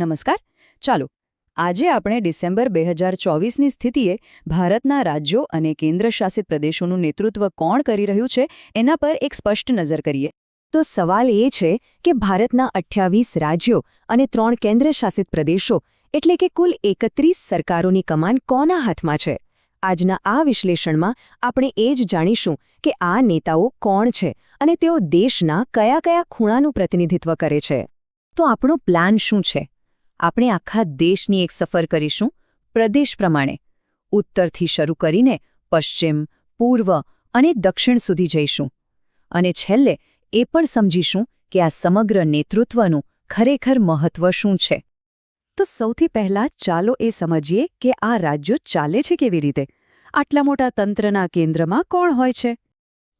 નમસ્કાર. ચાલો, આજે આપણે ડિસેમ્બર બે હજાર ચોવીસની સ્થિતિએ ભારતના રાજ્યો અને કેન્દ્રશાસિત પ્રદેશોનું નેતૃત્વ કોણ કરી રહ્યું છે એના પર એક સ્પષ્ટ નજર કરીએ. તો સવાલ એ છે કે ભારતના અઠ્યાવીસ રાજ્યો અને ત્રણ કેન્દ્રશાસિત પ્રદેશો એટલે કે કુલ એકત્રીસ સરકારોની કમાન કોના હાથમાં છે? આજના આ વિશ્લેષણમાં આપણે એ જ જાણીશું કે આ નેતાઓ કોણ છે અને તેઓ દેશના કયા કયા ખૂણાનું પ્રતિનિધિત્વ કરે છે. તો આપણો પ્લાન શું છે? આપણે આખા દેશની એક સફર કરીશું, પ્રદેશ પ્રમાણે. ઉત્તરથી શરૂ કરીને પશ્ચિમ, પૂર્વ અને દક્ષિણ સુધી જઈશું. અને છેલ્લે એ પણ સમજીશું કે આ સમગ્ર નેતૃત્વનું ખરેખર મહત્વ શું છે. તો સૌથી પહેલા ચાલો એ સમજીએ કે આ રાજ્યો ચાલે છે કેવી રીતે? આટલા મોટા તંત્રના કેન્દ્રમાં કોણ હોય છે?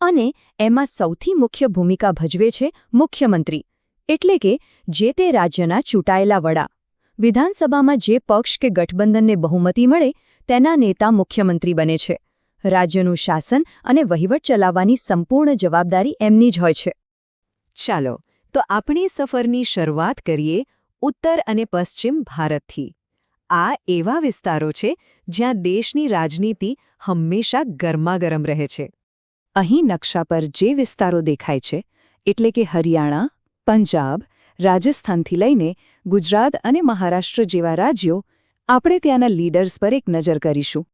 અને એમાં સૌથી મુખ્ય ભૂમિકા ભજવે છે મુખ્યમંત્રી. એટલે કે જે તે રાજ્યના ચૂંટાયેલા વડા. વિધાનસભામાં જે પક્ષ કે ગઠબંધનને બહુમતી મળે, તેના નેતા મુખ્યમંત્રી બને છે. રાજ્યનું શાસન અને વહીવટ ચલાવવાની સંપૂર્ણ જવાબદારી એમની જ હોય છે. ચાલો, તો આપણી સફરની શરૂઆત કરીએ ઉત્તર અને પશ્ચિમ ભારતથી. આ એવા વિસ્તારો છે જ્યાં દેશની રાજનીતિ હંમેશા ગરમાગરમ રહે છે. અહીં નકશા પર જે વિસ્તારો દેખાય છે, એટલે કે હરિયાણા, પંજાબ રાજસ્થાનથી લઈને ગુજરાત અને મહારાષ્ટ્ર જેવા રાજ્યો આપણે ત્યાંના લીડર્સ પર એક નજર કરીશું.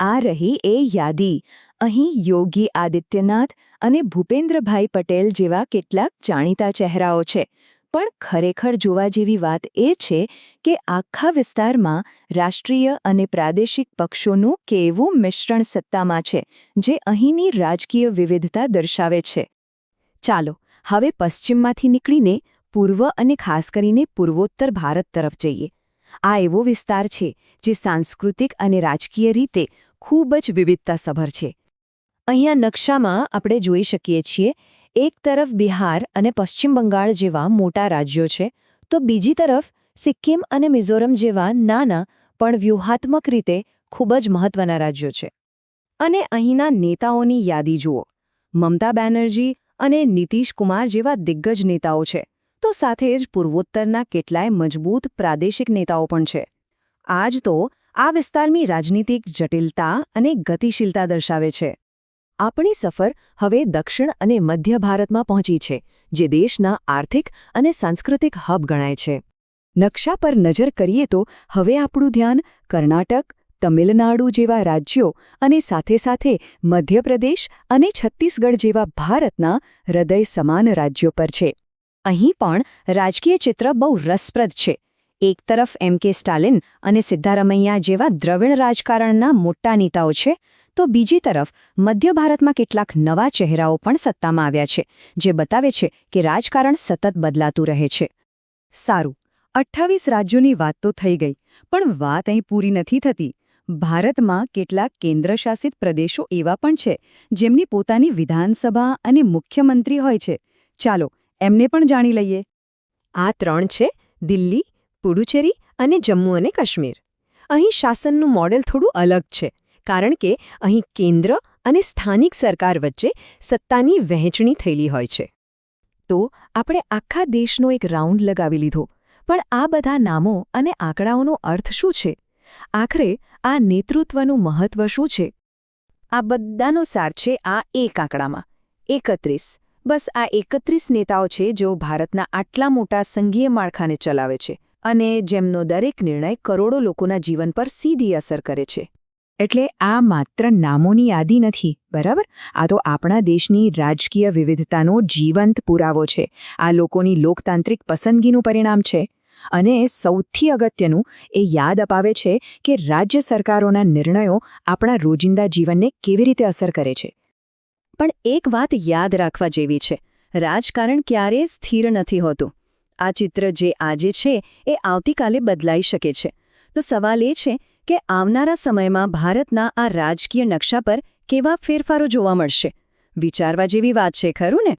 આ રહી એ યાદી. અહીં યોગી આદિત્યનાથ અને ભૂપેન્દ્રભાઈ પટેલ જેવા કેટલાક જાણીતા ચહેરાઓ છે. પણ ખરેખર જોવા જેવી વાત એ છે કે આખા વિસ્તારમાં રાષ્ટ્રીય અને પ્રાદેશિક પક્ષોનું કેવું મિશ્રણ સત્તામાં છે, જે અહીંની રાજકીય વિવિધતા દર્શાવે છે. ચાલો, હવે પશ્ચિમમાંથી નીકળીને પૂર્વ અને ખાસ કરીને પૂર્વોત્તર ભારત તરફ જઈએ. આ એવો વિસ્તાર છે, જે સાંસ્કૃતિક અને રાજકીય રીતે ખૂબ જ વિવિધતાસભર છે. અહીંયા નકશામાં આપણે જોઈ શકીએ છીએ, એક તરફ બિહાર અને પશ્ચિમ બંગાળ જેવા મોટા રાજ્યો છે, તો બીજી તરફ સિક્કિમ અને મિઝોરમ જેવા નાના, પણ વ્યૂહાત્મક રીતે ખૂબ જ મહત્વના રાજ્યો છે. અને અહીંના નેતાઓની યાદી જુઓ. મમતા બેનર્જી અને નીતિશ કુમાર જેવા દિગ્ગજ નેતાઓ છે. તો સાથે જ પૂર્વોત્તરના કેટલાય મજબૂત પ્રાદેશિક નેતાઓ પણ છે. આજ તો આ વિસ્તારની રાજનીતિક જટિલતા અને ગતિશીલતા દર્શાવે છે. આપણી સફર હવે દક્ષિણ અને મધ્ય ભારતમાં પહોંચી છે, જે દેશના આર્થિક અને સાંસ્કૃતિક હબ ગણાય છે. નકશા પર નજર કરીએ તો હવે આપણું ધ્યાન કર્ણાટક, તમિલનાડુ જેવા રાજ્યો અને સાથે સાથે મધ્યપ્રદેશ અને છત્તીસગઢ જેવા ભારતના હૃદય સમાન રાજ્યો પર છે. અહીં પણ રાજકીય ચિત્ર બહુ રસપ્રદ છે. એક તરફ એમ કે સ્ટાલિન અને સિદ્ધારમૈયા જેવા દ્રવિણ રાજકારણના મોટા નેતાઓ છે, તો બીજી તરફ મધ્ય ભારતમાં કેટલાક નવા ચહેરાઓ પણ સત્તામાં આવ્યા છે, જે બતાવે છે કે રાજકારણ સતત બદલાતું રહે છે. સારું, અઠ્ઠાવીસ રાજ્યોની વાત તો થઈ ગઈ, પણ વાત અહીં પૂરી નથી થતી. ભારતમાં કેટલાક કેન્દ્રશાસિત પ્રદેશો એવા પણ છે, જેમની પોતાની વિધાનસભા અને મુખ્યમંત્રી હોય છે. ચાલો એમને પણ જાણી લઈએ. આ ત્રણ છે, દિલ્હી, પુડુચેરી અને જમ્મુ અને કાશ્મીર. અહીં શાસનનું મોડેલ થોડું અલગ છે, કારણ કે અહીં કેન્દ્ર અને સ્થાનિક સરકાર વચ્ચે સત્તાની વહેંચણી થયેલી હોય છે. તો આપણે આખા દેશનો એક રાઉન્ડ લગાવી લીધો, પણ આ બધા નામો અને આંકડાઓનો અર્થ શું છે? આખરે આ નેતૃત્વનું મહત્વ શું છે? આ બધાનો સાર છે આ એક આંકડામાં, એકત્રીસ. બસ આ એકત્રીસ નેતાઓ છે જેઓ ભારતના આટલા મોટા સંઘીય માળખાને ચલાવે છે અને જેમનો દરેક નિર્ણય કરોડો લોકોના જીવન પર સીધી અસર કરે છે. એટલે આ માત્ર નામોની યાદી નથી, બરાબર? આ તો આપણા દેશની રાજકીય વિવિધતાનો જીવંત પુરાવો છે. આ લોકોની લોકતાંત્રિક પસંદગીનું પરિણામ છે. અને સૌથી અગત્યનું, એ યાદ અપાવે છે કે રાજ્ય સરકારોના નિર્ણયો આપણા રોજિંદા જીવનને કેવી રીતે અસર કરે છે. પણ એક વાત યાદ રાખવા જેવી છે. રાજકારણ ક્યારેય સ્થિર નથી હોતું. આ ચિત્ર જે આજે છે, એ આવતીકાલે બદલાઈ શકે છે. તો સવાલ એ છે કે આવનારા સમયમાં ભારતના આ રાજકીય નકશા પર કેવા ફેરફારો જોવા મળશે? વિચારવા જેવી વાત છે, ખરું ને?